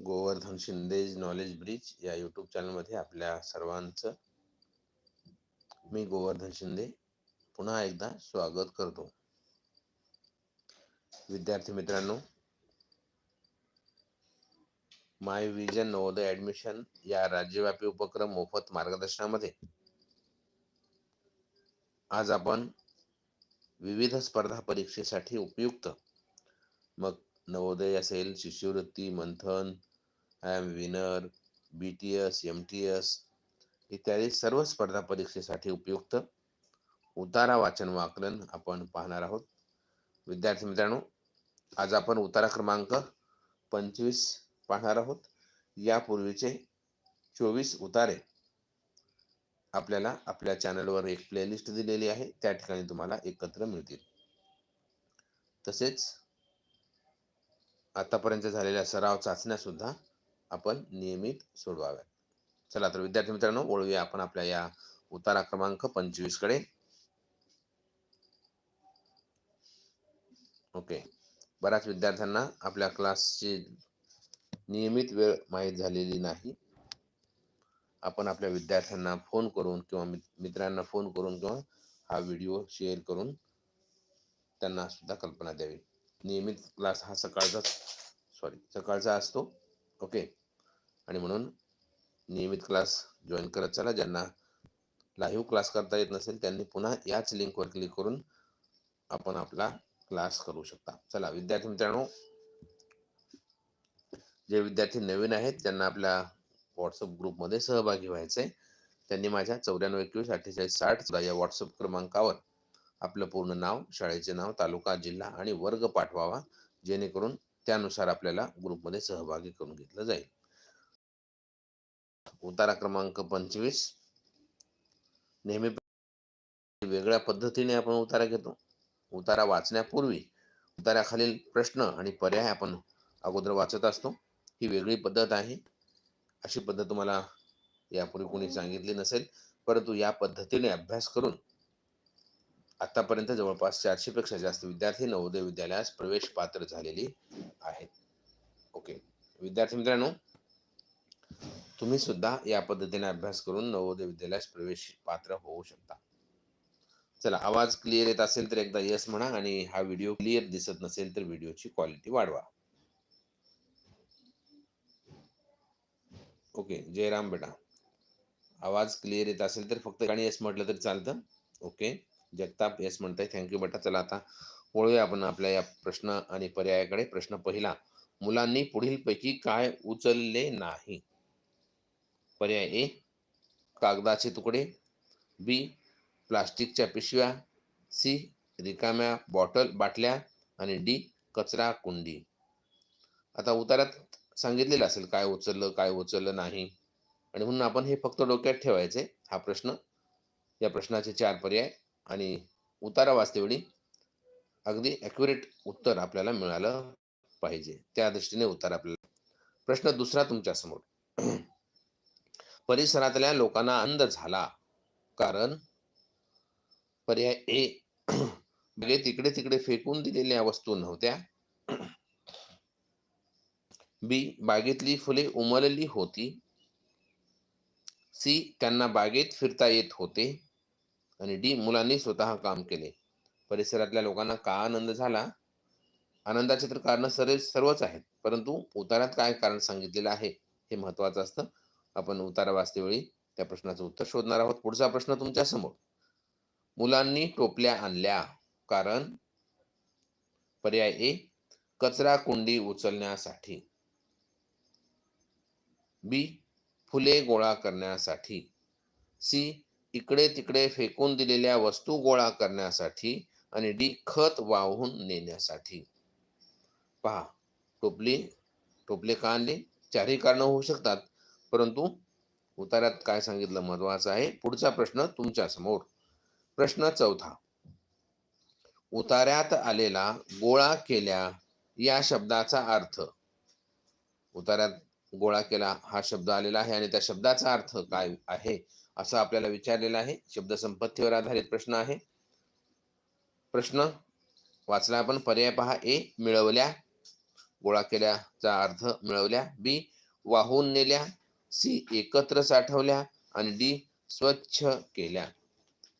Govardhan Shinde knowledge bridge या YouTube चॅनलमध्ये आपल्या सर्वांचं मी गोवर्धन शिंदे पुन्हा एकदा स्वागत करतो. विद्यार्थी मित्रांनो माय विजन नवोदय ऍडमिशन या राज्यव्यापी उपक्रम मोफत मार्गदर्शनामध्ये आज आपण विविध स्पर्धा परीक्षेसाठी उपयुक्त मग नवोदय असेल शिष्यवृत्ती Manthan I M winner B T S M T S इत्यादी सर्व स्पर्धा परीक्षेसाठी उपयुक्त. उतारा वाचन व आकलन आपण पाहणार आहोत. विद्यार्थी मित्रांनो आज आपण उतारा क्रमांक पंचवीस पाहणार आहोत. यापूर्वीचे चोवीस उतारे आपल्याला आपल्या चॅनलवर एक प्लेलिस्ट दिलेली आहे. त्या ठिकाणी तुम्हाला एकत्र मिळतील. तसेच आतापर्यंत झालेल्या सराव चाचण्या सुद्धा आपण नियमित सोडवाव्यात. चला तर विद्यार्थी मित्रांनो वळूया आपण आपल्या या उतारा क्रमांक पंचवीसकडे. ओके. बऱ्याच विद्यार्थ्यांना आपल्या क्लासची नियमित वेळ माहीत झालेली नाही. आपण आपल्या विद्यार्थ्यांना फोन करून किंवा मित्रांना फोन करून किंवा हा व्हिडिओ शेअर करून त्यांना सुद्धा कल्पना द्यावी. नियमित क्लास हा सकाळचा सॉरी सकाळचा असतो. ओके. आणि म्हणून नियमित क्लास जॉईन करत चला. ज्यांना लाईव्ह क्लास करता येत नसेल त्यांनी पुन्हा याच लिंकवर क्लिक करून आपण आपला क्लास करू शकता. चला विद्यार्थी मित्रांनो जे विद्यार्थी नवीन आहेत त्यांना आपल्या व्हॉट्सअप ग्रुपमध्ये सहभागी व्हायचे त्यांनी माझ्या चौऱ्याण्णव एकवीस अठ्ठेचाळीस साठ या व्हॉट्सअप क्रमांकावर आपलं पूर्ण नाव शाळेचे नाव तालुका जिल्हा आणि वर्ग पाठवावा जेणेकरून त्यानुसार आपल्याला ग्रुपमध्ये सहभागी करून घेतलं जाईल. उतारा क्रमांक पंचवीस. नेहमी वेगळ्या पद्धतीने आपण उतारा घेतो. उतारा वाचण्यापूर्वी उताराखालील प्रश्न आणि पर्याय आपण अगोदर वाचत असतो. ही वेगळी पद्धत आहे. अशी पद्धत तुम्हाला यापूर्वी कोणी सांगितली नसेल परंतु या पद्धतीने अभ्यास करून आतापर्यंत जवळपास चारशे पेक्षा जास्त विद्यार्थी नवोदय विद्यालयास प्रवेश पात्र झालेली आहेत. ओके. विद्यार्थी मित्रांनो तुम्ही सुद्धा या पद्धतीने अभ्यास करून नवोदय विद्यालयास प्रवेश पात्र होऊ शकता. चला आवाज क्लिअर येत असेल तर एकदा यस म्हणा आणि हा व्हिडिओ क्लिअर दिसत नसेल तर व्हिडिओची क्वालिटी वाढवा. ओके जयराम बेटा. आवाज क्लिअर येत असेल तर फक्त गाणी यस म्हटलं तरी चालतं. ओके जगताप यस म्हणताय. थँक्यू बेटा. चला आता वळूया आपण आपल्या या प्रश्न आणि पर्यायाकडे. प्रश्न पहिला मुलांनी पुढील पैकी काय उचलले नाही? पर्याय ए कागदाचे तुकडे बी प्लास्टिकच्या पिशव्या सी रिकाम्या बॉटल बाटल्या आणि डी कचरा कुंडी. आता उतारात सांगितलेलं असेल काय उचललं काय उचललं नाही. आणि म्हणून आपण हे फक्त डोक्यात ठेवायचे हा प्रश्न. या प्रश्नाचे चार पर्याय आणि उतारा वाचतेवेळी अगदी ॲक्युरेट उत्तर आपल्याला मिळालं पाहिजे. त्या दृष्टीने उत्तर आपल्याला प्रश्न दुसरा तुमच्यासमोर. परिसरातल्या लोकांना आनंद झाला. कारण पर्याय ए बागेत तिकडे तिकडे फेकून दिलेल्या वस्तू नव्हत्या. बी बागेतली फुले उमलली होती. सी त्यांना बागेत फिरता येत होते. आणि डी मुलांनी स्वतः काम केले. परिसरातल्या लोकांना का आनंद झाला? आनंदाचे तर कारण सर्व सर्वच आहेत. परंतु उतारात काय कारण सांगितलेलं आहे? हे महत्वाचं असतं. आपण उतारा वाचतेवेळी त्या प्रश्नाचं उत्तर शोधणार आहोत. पुढचा प्रश्न तुमच्यासमोर. मुलांनी टोपल्या आणल्या कारण पर्याय ए कचरा कुंडी उचलण्यासाठी. बी फुले गोळा करण्यासाठी. सी इकडे तिकडे फेकून दिलेल्या वस्तू गोळा करण्यासाठी आणि डी खत वाहून नेण्यासाठी. पहा टोपली टोपले का आणले? चारही कारणं होऊ शकतात. परंतु उतार्यात काय सांगितलं महत्वाचं आहे? पुढचा प्रश्न तुमच्यासमोर. प्रश्न चौथा. उतार्यात आलेला गोळा केल्या या शब्दाचा अर्थ. उतार्यात गोळा केला हा शब्द आलेला आहे आणि त्या शब्दाचा अर्थ काय आहे? असं आपल्याला विचारलेला आहे. शब्द संपत्तीवर आधारित प्रश्न आहे. प्रश्न वाचला आपण पर्याय पहा. ए मिळवल्या. गोळा केल्याचा अर्थ मिळवल्या. बी वाहून नेल्या. सी एकत्र साठवल्या आणि डी स्वच्छ केल्या.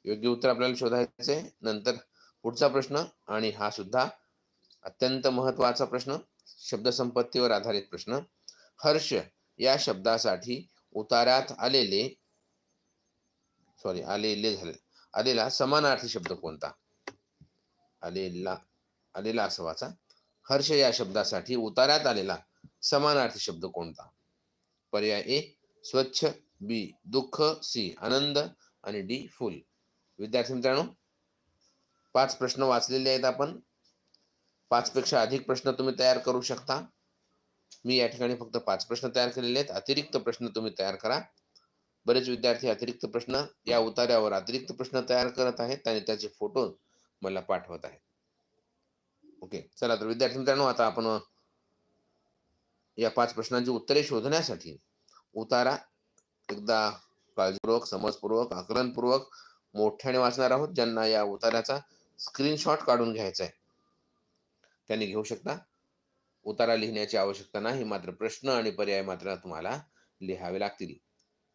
योग्य उत्तर आपल्याला शोधायचे नंतर पुढचा प्रश्न आणि हा सुद्धा अत्यंत महत्त्वाचा प्रश्न शब्दसंपत्तीवर आधारित प्रश्न. हर्ष या शब्दासाठी उतारात आलेले सॉरी आलेले झाले. आलेला समानार्थी शब्द कोणता? आलेला आलेला असा वाचा. हर्ष या शब्दासाठी उतारात आलेला समानार्थी शब्द कोणता? पर्याय ए स्वच्छ बी दुःख सी आनंद आणि डी फुल. विद्यार्थी मित्रांनो पाच प्रश्न वाचलेले आहेत आपण. पाच पेक्षा अधिक प्रश्न तुम्ही तयार करू शकता. मी या ठिकाणी फक्त पाच प्रश्न तयार केलेले आहेत. अतिरिक्त प्रश्न तुम्ही तयार करा. बरेच विद्यार्थी अतिरिक्त प्रश्न या उतार्यावर अतिरिक्त प्रश्न तयार करत आहेत आणि त्याचे फोटो मला पाठवत आहेत. ओके चला तर विद्यार्थी मित्रांनो आता आपण या पाच प्रश्नांची उत्तरे शोधण्यासाठी उतारा एकदा काळजीपूर्वक समजपूर्वक आकलनपूर्वक मोठ्याने वाचणार आहोत ज्यांना या उताराचा स्क्रीनशॉट काढून घ्यायचा आहे. त्यांनी घेऊ शकता. उतारा लिहिण्याची आवश्यकता नाही मात्र प्रश्न आणि पर्याय मात्र तुम्हाला लिहावे लागतील.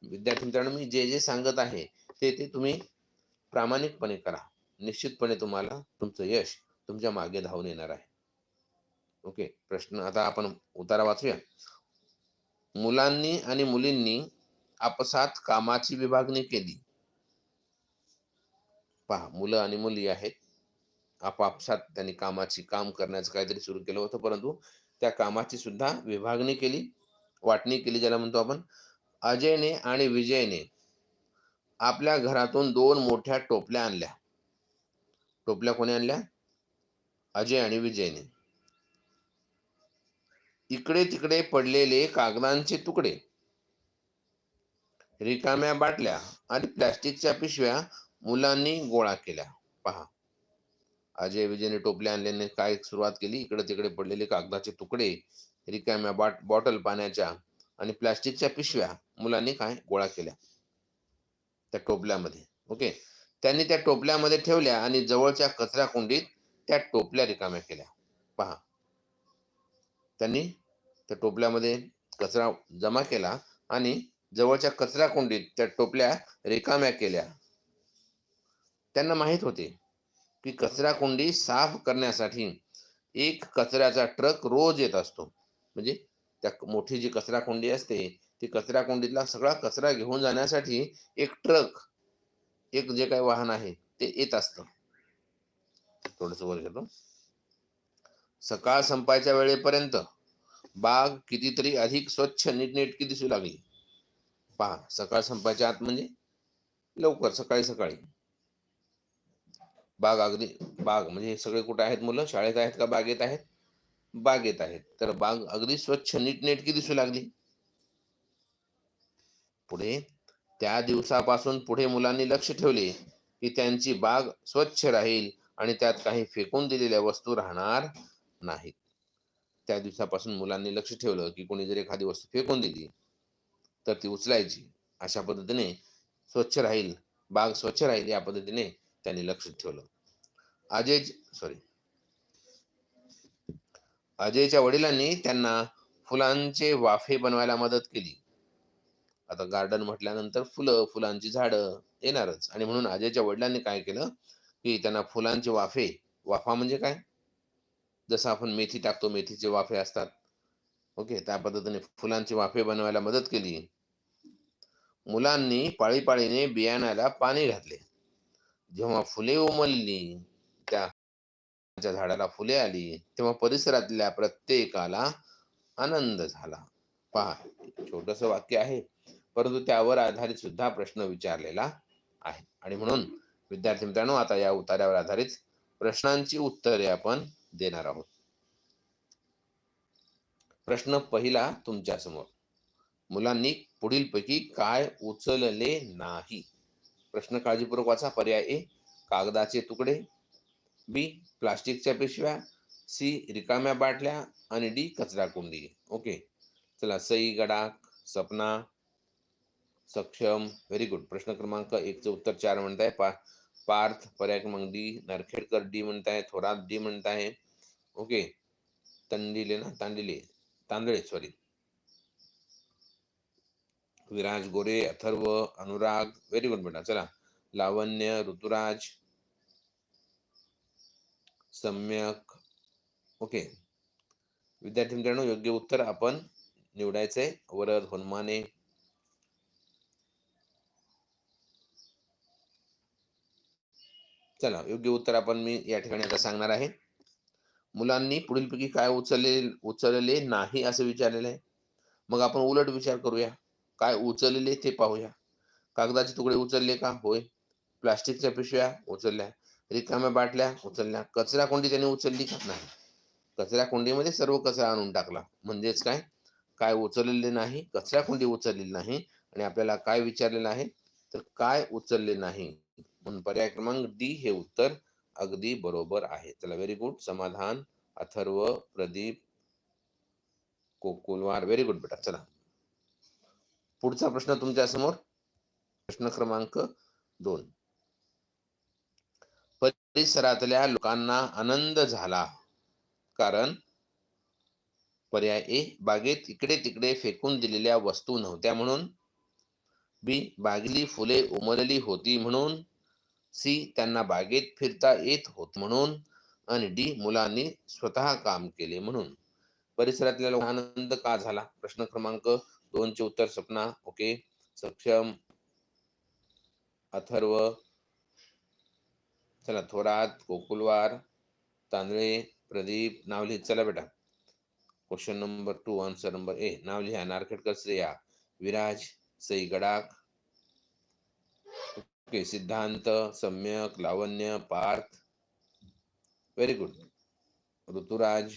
विद्यार्थी मित्रांनो मी जे जे सांगत आहे ते ते तुम्ही प्रामाणिकपणे करा. निश्चितपणे तुम्हाला तुमचं यश तुमच्या मागे धावून येणार आहे. ओके प्रश्न आता आपण उतारा वाचूया. मुलांनी आणि मुलींनी आपसात कामाची विभागणी केली. पहा मुलं आणि मुली आहेत. आपापसात त्यांनी कामाची काम करण्याचं काहीतरी सुरू केलं होतं परंतु त्या कामाची सुद्धा विभागणी केली वाटणी केली ज्याला म्हणतो आपण अजयने आणि विजयने. आपल्या घरातून दोन मोठ्या टोपल्या आणल्या. टोपल्या कोणी आणल्या? अजय आणि विजयने. इकडे तिकडे पडलेले कागदांचे तुकडे. रिकाम्या बाटल्या आणि प्लॅस्टिकच्या पिशव्या मुलांनी गोळा केल्या. पहा. अजय विजयने टोपले आणल्याने काय सुरुवात केली? इकडे तिकडे पडलेले कागदाचे तुकडे रिकाम्या बाट बॉटल पाण्याच्या आणि प्लॅस्टिकच्या पिशव्या मुलांनी काय गोळा केल्या? त्या टोपल्यामध्ये. ओके. त्यांनी त्या टोपल्यामध्ये ठेवल्या आणि जवळच्या कचरा कुंडीत त्या टोपल्या रिकाम्या केल्या. पहा. त्यांनी त्या टोपल्यामध्ये कचरा जमा केला आणि जवळच्या कचरा कुंडीत त्या टोपल्या रिकाम्या केल्या. त्यांना माहीत होते की कचरा कुंडी साफ करण्यासाठी एक कचऱ्याचा ट्रक रोज येत असतो. म्हणजे त्या मोठी जी कचरा कुंडी असते ती कचरा कुंडीतला सगळा कचरा घेऊन जाण्यासाठी एक ट्रक एक जे काही वाहन आहे ते येत असतं. थोडस वर घेतो. सकाळ संपायच्या वेळेपर्यंत बाग कितीतरी अधिक स्वच्छ नीटनेटकी दिसू लागली? पहा सकाळ संपायच्या आत म्हणजे लवकर सकाळी सकाळी. बाग अगदी बाग म्हणजे हे सगळे कुठे आहेत मुलं? शाळेत आहेत का? बागेत आहेत? बागेत आहेत. तर बाग अगदी स्वच्छ नीटनेटकी दिसू लागली? पुढे त्या दिवसापासून पुढे मुलांनी लक्ष ठेवले की त्यांची बाग स्वच्छ राहील आणि त्यात काही फेकून दिलेल्या वस्तू राहणार नाहीत. त्या दिवसापासून मुलांनी लक्ष ठेवलं की कोणी जर एखादी वस्तू फेकून दिली तर ती उचलायची. अशा पद्धतीने स्वच्छ राहील बाग स्वच्छ राहील या पद्धतीने त्यांनी लक्ष ठेवलं. अजय सॉरी अजयच्या वडिलांनी त्यांना फुलांचे वाफे बनवायला मदत केली. आता गार्डन म्हटल्यानंतर फुलं फुलांची झाडं येणारच. आणि म्हणून अजयच्या वडिलांनी काय केलं की त्यांना फुलांचे वाफे वाफा म्हणजे काय? जसं आपण मेथी टाकतो मेथीचे वाफे असतात. ओके त्या पद्धतीने फुलांचे वाफे बनवायला मदत केली. मुलांनी पाळीपाळीने बियाण्याला पाणी घातले. जेव्हा फुले उमलली त्या झाडाला फुले आली तेव्हा परिसरातल्या प्रत्येकाला आनंद झाला. पहा छोटस वाक्य आहे परंतु त्यावर आधारित सुद्धा प्रश्न विचारलेला आहे. आणि म्हणून विद्यार्थी मित्रांनो आता या उतार्यावर आधारित प्रश्नांची उत्तरे आपण देणार आहोत. प्रश्न पहिला तुमच्यासमोर. मुलांनी पुढील पैकी काय उचलले नाही? प्रश्न काळजीपूर्वक वाचा. पर्याय ए कागदाचे तुकडे. बी प्लास्टिकच्या पिशव्या. सी रिकाम्या बाटल्या. आणि डी कचरा कुंडी. ओके. चला सई गडाक सपना सक्षम. Very good. प्रश्न क्रमांक एकचं उत्तर चार म्हणताय. पा पार्थ पर्याय क्रमांक डी नरखेडकर डी म्हणताय. थोरात डी म्हणताय. ओके. तंडिले ना Tandile Tandale sorry Viraj Gore Atharva Anurag very good बेटा चला. लावण्य ऋतुराज सम्यक ओके. विद्यार्थी मित्रांनो योग्य उत्तर आपण निवडायचंय वरद हनुमाने. चला योग्य उत्तर आपण मी या ठिकाणी आता सांगणार आहे. मुलांनी पुढीलपैकी काय उचलले उचलले नाही असं विचारलेलं आहे. मग आपण उलट विचार करूया. काय उचलले ते पाहूया. कागदाचे तुकडे उचलले का? होय. प्लास्टिकच्या पिशव्या उचलल्या. रिकाम्या बाटल्या उचलल्या. कचरा कोंडी त्याने उचलली का? नाही. कचरा कोंडीमध्ये सर्व कचरा आणून टाकला. म्हणजेच काय? काय उचललेले नाही? कचरा कोंडी उचललेली नाही. आणि आपल्याला काय विचारलेलं आहे? तर काय उचलले नाही? म्हणून पर्याय क्रमांक डी हे उत्तर अगदी बरोबर आहे. चला very good Samadhan Atharva Pradeep Kokulwar very good बेटा. चला. पुढचा प्रश्न तुमच्यासमोर प्रश्न क्रमांक दोन. परिसरातल्या लोकांना आनंद झाला. कारण पर्याय ए बागेत इकडे तिकडे फेकून दिलेल्या वस्तू नव्हत्या म्हणून. बी बागली फुले उमरली होती म्हणून. सी त्यांना बागेत फिरता येत होत म्हणून आणि डी मुलांनी स्वतः काम केले म्हणून. परिसरातल्या लोकांना आनंद का झाला? प्रश्न क्रमांक दोनचे उत्तर सपना. ओके. सक्षम. अथर्व. चला थोरात कोकुलवार तांदळे प्रदीप नाव लिहित चला बेटा. Question number two answer number A नाव लिहा Narkhedkar Shreya. Viraj Sai Gadakh okay Siddhant Samyak Lavanya Parth very good Rituraj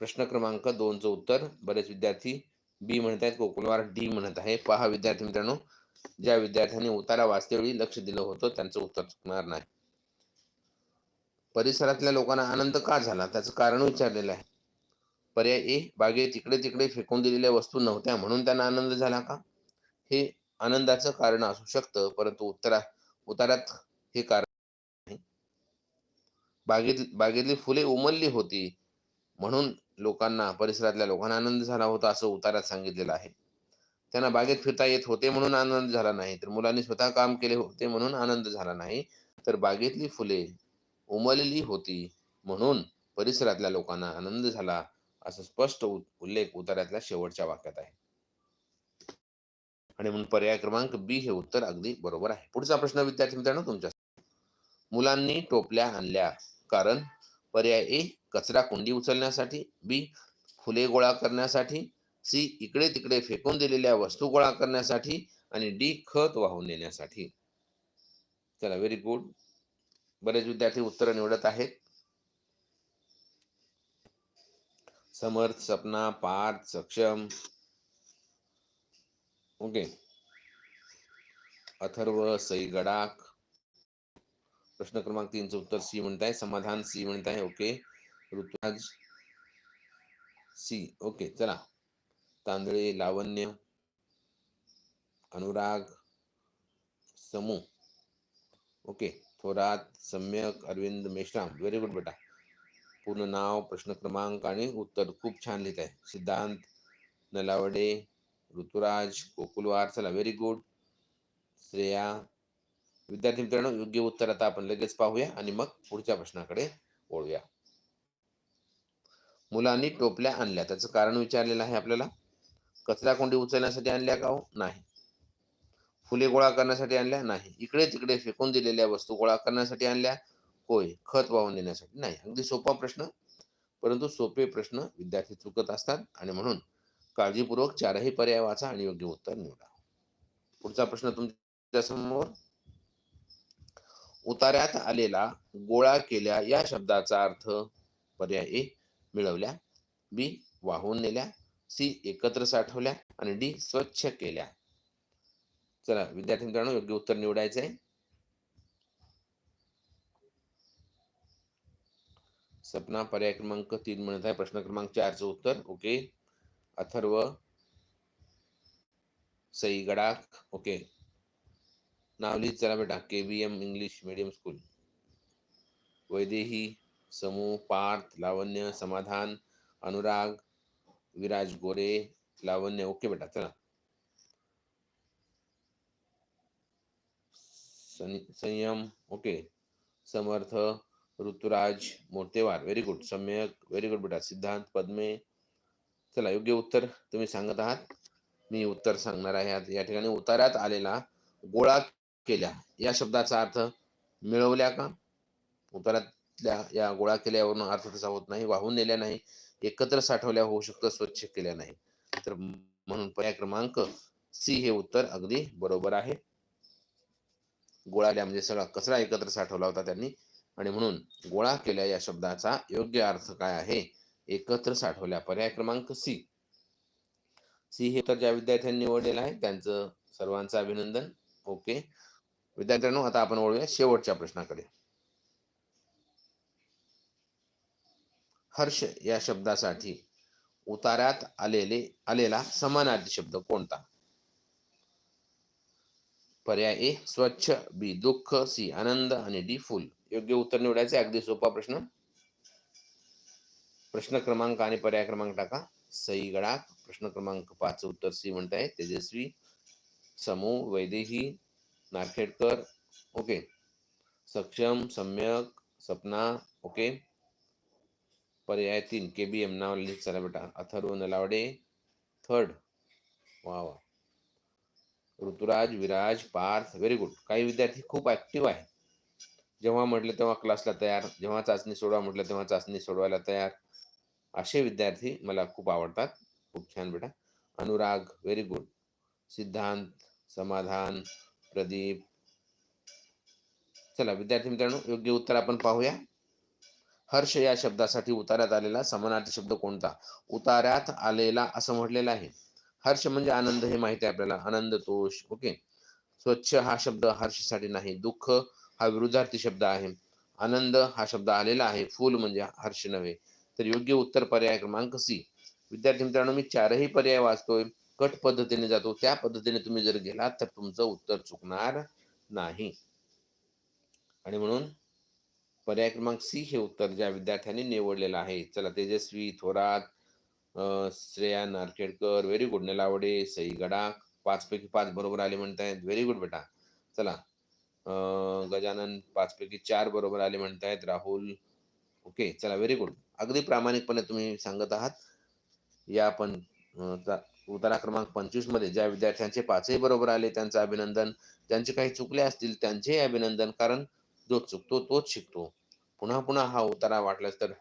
प्रश्न क्रमांक दोनचं उत्तर. बरेच विद्यार्थी बी म्हणत आहेत कोकणवार डी म्हणत आहे. पहा विद्यार्थी मित्रांनो ज्या विद्यार्थ्यांनी उतारा वाचतेवेळी लक्ष दिलं होतं त्यांचं उत्तर चुकणार नाही. परिसरातल्या लोकांना आनंद का झाला? त्याचं कारण विचारलेलं आहे. पर्याय ए बागेत तिकडे तिकडे फेकून दिलेल्या वस्तू नव्हत्या म्हणून त्यांना आनंद झाला का? हे आनंदाचं कारण असू शकतं परंतु उत्तरा उतारात हे कारण नाही. बागेत बागेतली फुले उमलली होती म्हणून लोकांना परिसरातल्या लोकांना आनंद झाला होता असं उतारात सांगितलेलं आहे. त्यांना बागेत फिरता येत होते म्हणून आनंद झाला नाही. तर मुलांनी स्वतः काम केले होते म्हणून आनंद झाला नाही. तर बागेतली फुले उमलली होती म्हणून परिसरातल्या लोकांना आनंद झाला असं स्पष्ट उल्लेख उतार्यातल्या शेवटच्या वाक्यात आहे. आणि म्हणून पर्याय क्रमांक बी हे उत्तर अगदी बरोबर आहे. पुढचा प्रश्न विद्यार्थी मित्रांनो तुमच्या मुलांनी टोपल्या आणल्या. कारण पर्याय ए कचरा कुंडी उचलण्यासाठी बी फुले गोळा करण्यासाठी सी इकडे तिकडे फेकून दिलेल्या वस्तू गोळा करण्यासाठी आणि डी खत वाहून नेण्यासाठी. चला व्हेरी गुड बरेच विद्यार्थी उत्तर निवडत आहेत. समर्थ सपना पार्थ सक्षम ओके. अथर्व सई गडाख. प्रश्न क्रमांक तीनचं उत्तर सी म्हणत आहे समाधान सी म्हणत आहे ओके. ऋतुराज सी. ओके चला. तांदळे लावण्य अनुराग समूह ओके. थोरात सम्यक अरविंद मेश्राम. व्हेरी गुड बेटा. पूर्ण नाव प्रश्न क्रमांक आणि उत्तर खूप छान लिहित आहे सिद्धांत नलावडे ऋतुराज गोकुलवार चला व्हेरी गुड श्रेया विद्यार्थी मित्रांनो योग्य उत्तर आता आपण लगेच पाहूया आणि मग पुढच्या प्रश्नाकडे वळूया. मुलांनी टोपल्या आणल्या. त्याचं कारण विचारलेलं आहे आपल्याला. कचरा कोंडी उचलण्यासाठी आणल्या का हो? नाही. फुले गोळा करण्यासाठी आणल्या? नाही. इकडे तिकडे फेकून दिलेल्या वस्तू गोळा करण्यासाठी आणल्या? होय. खत वाहून देण्यासाठी? नाही. अगदी सोपा प्रश्न. परंतु सोपे प्रश्न विद्यार्थी चुकत असतात आणि म्हणून काळजीपूर्वक चारही पर्याय वाचा आणि योग्य उत्तर निवडा. पुढचा प्रश्न तुमच्यासमोर. उतार्यात आलेला गोळा केल्या या शब्दाचा अर्थ पर्याय ए मिळवल्या. बी वाहून नेल्या. सी एकत्र साठवल्या. आणि डी स्वच्छ केल्या. चला विद्यार्थी मित्रांनो योग्य उत्तर निवडायचं आहे. सपना पर्याय क्रमांक तीन म्हणत आहे. प्रश्न क्रमांक चारचं उत्तर. ओके. अथर्व सई गडाख ओके. नाव लिहित चला बेटा K B M English medium school Vaidehi समूह पार्थ लावण्य समाधान अनुराग विराज गोरे लावण्य ओके बेटा चला. Sanyam okay. Samarth Rituraj Mortewar very good Samyak very good बेटा. सिद्धांत पद्मे चला योग्य उत्तर तुम्ही सांगत आहात. मी उत्तर सांगणार आहे आज. या ठिकाणी उतारात आलेला गोळा केल्या. या शब्दाचा अर्थ मिळवल्या का? उतारातल्या या गोळा केल्यावरून अर्थ तसा होत नाही. वाहून नेल्या नाही. एकत्र साठवल्या होऊ शकतं स्वच्छ केल्या नाही. तर म्हणून पर्याय क्रमांक सी हे उत्तर अगदी बरोबर आहे. गोळाल्या म्हणजे सगळा कचरा एकत्र साठवला होता त्यांनी. आणि म्हणून गोळा केल्या या शब्दाचा योग्य अर्थ काय आहे? एकत्र साठवल्या. पर्याय क्रमांक सी. सी हे तर ज्या विद्यार्थ्यांनी निवडलेलं आहे त्यांचं सर्वांचं अभिनंदन. ओके. विद्यार्थ्यांनो आता आपण वळूया शेवटच्या प्रश्नाकडे. हर्ष या शब्दासाठी उतारात आलेले आलेला समानार्थी शब्द कोणता? पर्याय ए स्वच्छ बी दुःख सी आनंद आणि डी फुल. योग्य उत्तर निवडायचे अगदी सोपा प्रश्न. प्रश्न क्रमांक आणि पर्याय क्रमांक टाका. सई गडाख प्रश्न क्रमांक पाच उत्तर सी म्हणताय. तेजस्वी समूह वैदेही नारखेडकर ओके. सक्षम सम्यक सपना ओके. पर्याय तीन के बी एम नाव लिहित चला बेटा. अथर्व नलावडे थर्ड. वा वा. Rituraj Viraj Parth very good. काही विद्यार्थी खूप ॲक्टिव्ह आहे जेव्हा म्हटलं तेव्हा क्लासला तयार. जेव्हा चाचणी सोडवा म्हटलं तेव्हा चाचणी सोडवायला तयार. असे विद्यार्थी मला खूप आवडतात. खूप छान बेटा. अनुराग व्हेरी गुड सिद्धांत समाधान प्रदीप. चला विद्यार्थी मित्रांनो योग्य उत्तर आपण पाहूया. हर्ष या शब्दासाठी उतारात आलेला समानार्थी शब्द कोणता? उताऱ्यात आलेला असं म्हटलेलं आहे. हर्ष म्हणजे आनंद हे माहिती आहे आपल्याला. आनंद तोष ओके. स्वच्छ हा शब्द हर्षसाठी नाही. दुःख हा विरुद्धार्थी शब्द आहे. आनंद हा शब्द आलेला आहे. फुल म्हणजे हर्ष नव्हे. तर योग्य उत्तर पर्याय क्रमांक सी. विद्यार्थी मित्रांनो मी चारही पर्याय वाचतोय. कट पद्धतीने जातो. त्या पद्धतीने तुम्ही जर गेलात तर तुमचं उत्तर चुकणार नाही. आणि म्हणून पर्याय क्रमांक सी हे उत्तर ज्या विद्यार्थ्यांनी निवडलेलं आहे. चला तेजस्वी थोरात श्रेया नारखेडकर व्हेरी गुड. नेलावडे सई गडाख पाचपैकी पाच बरोबर आले म्हणतायत. व्हेरी गुड बेटा. चला गजानन पाच पैकी चार बरोबर आले म्हणतायत. राहुल ओके चला व्हेरी गुड. अगदी प्रामाणिकपणे तुम्ही सांगत आहात. या पण उतारा क्रमांक पंचवीसमध्ये ज्या विद्यार्थ्यांचे पाचही बरोबर आले त्यांचं अभिनंदन. ज्यांचे काही चुकले असतील त्यांचेही अभिनंदन कारण जो चुकतो तोच शिकतो. पुन्हा पुन्हा हा उतारा वाटल्यास तर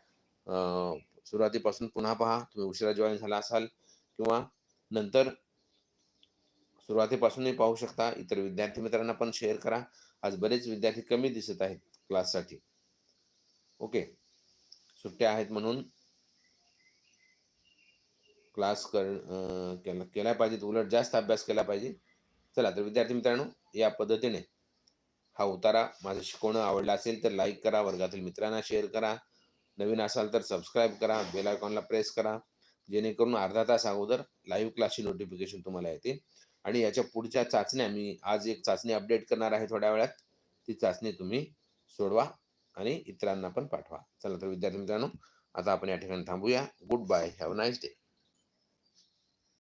सुरुवातीपासून पुन्हा पहा. तुम्ही उशिरा जॉईन झाला असाल किंवा नंतर सुरुवातीपासूनही पाहू शकता. इतर विद्यार्थी मित्रांना पण शेअर करा. आज बरेच विद्यार्थी कमी दिसत आहेत क्लाससाठी ओके सुट्ट्या आहेत म्हणून क्लास कर केला केला पाहिजे. उलट जास्त अभ्यास केला पाहिजे. चला तर विद्यार्थी मित्रांनो या पद्धतीने हा उतारा माझं शिकवणं आवडला असेल तर लाईक करा वर्गातील मित्रांना शेअर करा. नवीन असाल तर सबस्क्राईब करा बेल आयकॉनला प्रेस करा. जेणेकरून अर्धा तास अगोदर लाईव्ह क्लासची नोटिफिकेशन तुम्हाला येते. आणि याच्या पुढच्या चाचण्या मी आज एक चाचणी अपडेट करणार आहे थोड्या वेळात. ती चाचणी तुम्ही सोडवा. आणि इतरांना पण पाठवा. चला तर विद्यार्थी मित्रांनो आता आपण या ठिकाणी थांबूया. Good bye have nice day